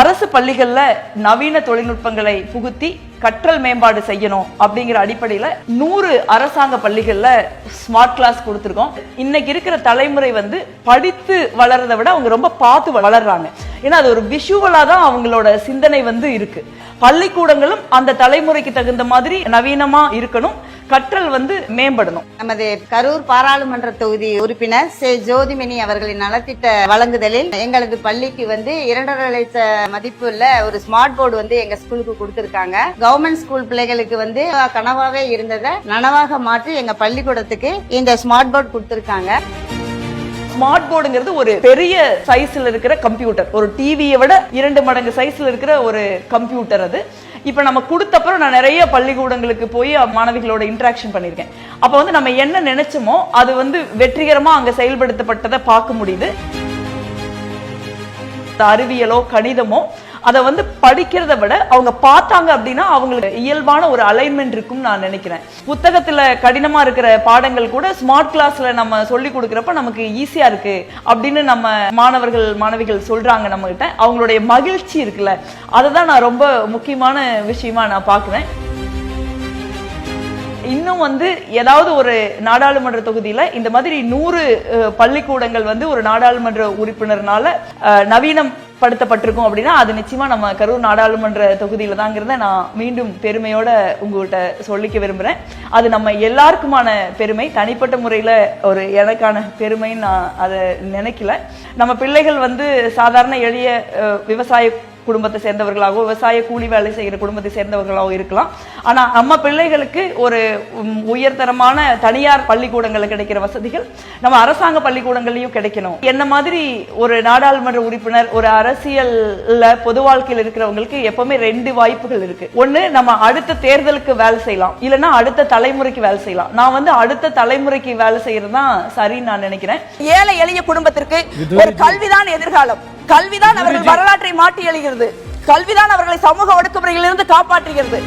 அரசு பள்ளிகள்ல நவீன தொழில்நுட்பங்களை புகுத்தி கற்றல் மேம்பாடு செய்யணும் அப்படிங்கிற அடிப்படையில நூறு அரசாங்க பள்ளிகள்ல ஸ்மார்ட் கிளாஸ் கொடுத்துருக்கோம். இன்னைக்கு இருக்கிற தலைமுறை வந்து படித்து வளர்றதை விட அவங்க ரொம்ப பார்த்து வளர்றாங்க. ஏன்னா அது ஒரு விஷுவலா தான் அவங்களோட சிந்தனை வந்து இருக்கு. பள்ளிக்கூடங்களும் அந்த தலைமுறைக்கு தகுந்த மாதிரி நவீனமா இருக்கணும். கற்றல் வந்து மேம்படணும். நமது கரூர் பாராளுமன்ற தொகுதி உறுப்பினர் சே. ஜோதிமணி அவர்களின் நலத்திட்ட வழங்குதலில் எங்களது பள்ளிக்கு வந்து இரண்டரை லட்ச மதிப்புள்ள ஒரு ஸ்மார்ட் போர்டு வந்து எங்க ஸ்கூலுக்கு கொடுத்திருக்காங்க. கவர்மெண்ட் ஸ்கூல் பிள்ளைகளுக்கு வந்து கனவாவே இருந்ததை நனவாக மாற்றி எங்க பள்ளிக்கூடத்துக்கு இந்த ஸ்மார்ட் போர்டு கொடுத்திருக்காங்க. ஸ்மார்ட் போர்டுங்கிறது ஒரு பெரிய சைஸ்ல இருக்கிற கம்ப்யூட்டர். ஒரு டிவியை விட இரண்டு மடங்கு சைஸ்ல இருக்கிற ஒரு கம்ப்யூட்டர் அது. இப்ப நம்ம கொடுத்தப்பறம் நான் நிறைய பள்ளிக்கூடங்களுக்கு போய் மாணவிகளோட இன்டராக்ஷன் பண்ணியிருக்கேன். அப்ப வந்து நம்ம என்ன நினைச்சோமோ அது வந்து வெற்றிகரமா அங்க செயல்படுத்தப்பட்டதை பார்க்க முடியுது. அறிவியலோ கணிதமோ அதை வந்து படிக்கிறத விட அவங்க பார்த்தாங்க அப்படின்னா அவங்களுக்கு இயல்பான ஒரு அலைன்மெண்ட் இருக்கும் நான் நினைக்கிறேன். புத்தகத்துல கடினமா இருக்கிற பாடங்கள் கூட ஸ்மார்ட் கிளாஸ்ல நம்ம சொல்லி கொடுக்குறப்ப நமக்கு ஈஸியா இருக்கு அப்படின்னு நம்ம மாணவர்கள் மாணவிகள் சொல்றாங்க நம்ம கிட்ட அவங்களுடைய மகிழ்ச்சி இருக்குல்ல. அதை தான் நான் ரொம்ப முக்கியமான விஷயமா நான் பார்க்குறேன். இன்னும் வந்து ஏதாவது ஒரு நாடாளுமன்ற தொகுதியில் இந்த மாதிரி நூறு பள்ளிக்கூடங்கள் வந்து ஒரு நாடாளுமன்ற உறுப்பினர்னால நவீனம் படுத்தப்பட்டிருக்கும் அப்படின்னா அது நிச்சயமா நம்ம கரூர் நாடாளுமன்ற தொகுதியில தாங்கிறத நான் மீண்டும் பெருமையோட உங்கள்கிட்ட சொல்லிக்க விரும்புறேன். அது நம்ம எல்லாருக்குமான பெருமை. தனிப்பட்ட முறையில ஒரு எனக்கான பெருமைன்னு நான் அதை நினைக்கல. நம்ம பிள்ளைகள் வந்து சாதாரண எளிய விவசாய குடும்பத்தை சேர்ந்தவர்களாகவோ விவசாய கூலி வேலை செய்கிற குடும்பத்தை சேர்ந்தவர்களாகவோ இருக்கலாம். ஆனா நம்ம பிள்ளைகளுக்கு ஒரு உம், உயர்தரமான தனியார் பள்ளிக்கூடங்கள்ல கிடைக்கிற வசதிகள் நம்ம அரசாங்க பள்ளிக்கூடங்கள்லயும் கிடைக்கணும். என்ன மாதிரி ஒரு நாடாளுமன்ற உறுப்பினர் ஒரு அரசியல்ல பொது வாழ்க்கையில் இருக்கிறவங்களுக்கு எப்பவுமே ரெண்டு வாய்ப்புகள் இருக்கு. ஒண்ணு நம்ம அடுத்த தேர்தலுக்கு வேலை செய்யலாம். இல்லைன்னா அடுத்த தலைமுறைக்கு வேலை செய்யலாம். நான் வந்து அடுத்த தலைமுறைக்கு வேலை செய்யறது தான் சரின்னு நான் நினைக்கிறேன். ஏழை எளிய குடும்பத்திற்கு ஒரு கல்விதான் எதிர்காலம். கல்விதான் அவர்கள் வரலாற்றை மாற்றி எழுகிறது கல்விதான் அவர்களை சமூக ஒடுக்குமுறையிலிருந்து காப்பாற்றுகிறது.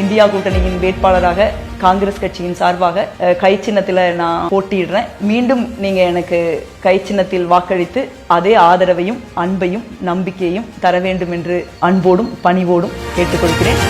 இந்தியா கூட்டணியின் வேட்பாளராக காங்கிரஸ் கட்சியின் சார்பாக கை சின்னத்தில் நான் போட்டியிடுறேன். மீண்டும் நீங்க எனக்கு கை சின்னத்தில் வாக்களித்து அதே ஆதரவையும் அன்பையும் நம்பிக்கையையும் தர வேண்டும் என்று அன்போடும் பணிவோடும் கேட்டுக்கொள்கிறேன்.